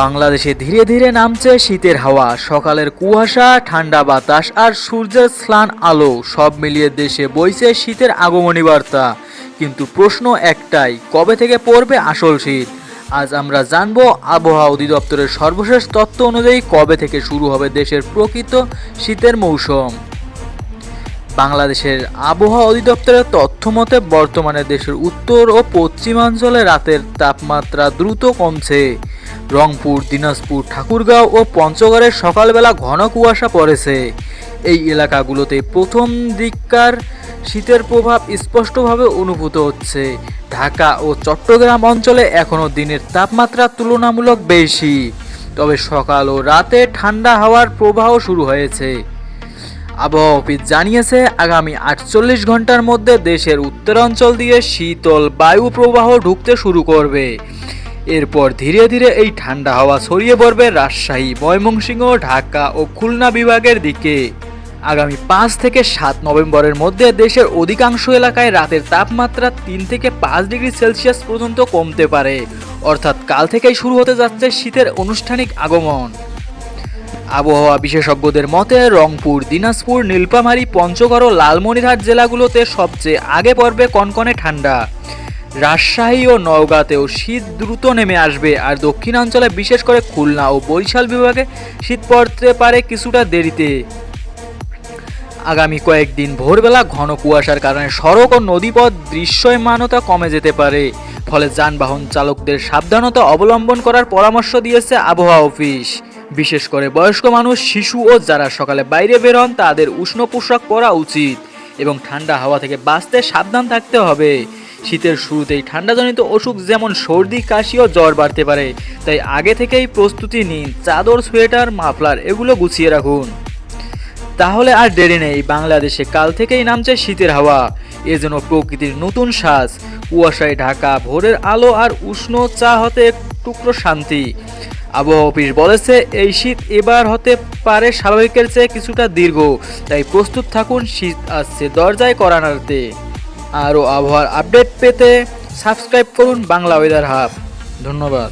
বাংলাদেশে ধীরে ধীরে নামছে শীতের হাওয়া। সকালের কুয়াশা, ঠান্ডা বাতাস আর সূর্যের স্নান আলো সব মিলিয়ে দেশে বইছে শীতের আগমনী বার্তা। কিন্তু প্রশ্ন একটাই, কবে থেকে পড়বে আসল শীত? আজ আমরা জানব আবহাওয়া অধিদপ্তরের সর্বশেষ তথ্য অনুযায়ী কবে থেকে শুরু হবে দেশের প্রকৃত শীতের মৌসুম। বাংলাদেশের আবহাওয়া অধিদপ্তরের তথ্য মতে, বর্তমানে দেশের উত্তর ও পশ্চিমাঞ্চলে রাতের তাপমাত্রা দ্রুত কমছে। রংপুর, দিনাজপুর, ঠাকুরগাঁও ও পঞ্চগড়ে সকালবেলা ঘন কুয়াশা পড়েছে। এই এলাকাগুলোতে প্রথম দিককার শীতের প্রভাব স্পষ্টভাবে অনুভূত হচ্ছে। ঢাকা ও চট্টগ্রাম অঞ্চলে এখনও দিনের তাপমাত্রা তুলনামূলক বেশি। তবে সকাল ও রাতে ঠান্ডা হাওয়ার প্রবাহ শুরু হয়েছে। আবহাওয়া অফিস জানিয়েছে, আগামী আটচল্লিশ ঘণ্টার মধ্যে দেশের উত্তরাঞ্চল দিয়ে শীতল বায়ু প্রবাহ ঢুকতে শুরু করবে। এরপর ধীরে ধীরে এই ঠান্ডা হাওয়া ছড়িয়ে পড়বে রাজশাহী, ময়মনসিংহ, ঢাকা ও খুলনা বিভাগের দিকে। আগামী পাঁচ থেকে সাত নভেম্বরের মধ্যে দেশের অধিকাংশ এলাকায় রাতের তাপমাত্রা তিন থেকে পাঁচ ডিগ্রি সেলসিয়াস পর্যন্ত কমতে পারে। অর্থাৎ কাল থেকেই শুরু হতে যাচ্ছে শীতের আনুষ্ঠানিক আগমন। আবহাওয়া বিশেষজ্ঞদের মতে, রংপুর, দিনাজপুর নীলপামারী পঞ্চগড় ও লালমনিরহাট জেলাগুলোতে সবচেয়ে আগে পড়বে কনকনে ঠান্ডা। রাজশাহী ও নওগাঁতেও শীত দ্রুত নেমে আসবে আর দক্ষিণাঞ্চলে বিশেষ করে খুলনা ও বরিশাল বিভাগে শীত পড়তে পারে কিছুটা দেরিতে। আগামী কয়েকদিন ভোরবেলা ঘন কুয়াশার কারণে সড়ক ও নদীপথ দৃশ্যমানতা কমে যেতে পারে। ফলে যানবাহন চালকদের সাবধানতা অবলম্বন করার পরামর্শ দিয়েছে আবহাওয়া অফিস। বিশেষ করে বয়স্ক মানুষ, শিশু ও যারা সকালে বাইরে বের হন, তাদের উষ্ণ পোশাক পরা উচিত এবং ঠান্ডা হাওয়া থেকে বাঁচতে সাবধান থাকতে হবে। শীতের শুরুতেই ঠান্ডাজনিত অসুখ যেমন সর্দি, কাশি ও জ্বর বাড়তে পারে। তাই আগে থেকেই প্রস্তুতি নিন, চাদর, সোয়েটার, মাফলার, এগুলো গুছিয়ে রাখুন। তাহলে আর দেরি নেই, বাংলাদেশে কাল থেকেই নামছে শীতের হাওয়া। এ যেন প্রকৃতির নতুন শ্বাস কুয়াশায় ঢাকা, ভোরের আলো আর উষ্ণ চা হতে টুকরো শান্তি। আবহাওয়া অফিস বলেছে, এই শীত এবার হতে পারে স্বাভাবিকের চেয়ে কিছুটা দীর্ঘ। তাই প্রস্তুত থাকুন, শীত আসছে দরজায় করা নাড়তে। আরও আবহাওয়ার আপডেট পেতে সাবস্ক্রাইব করুন বাংলা ওয়েদার হাব ধন্যবাদ।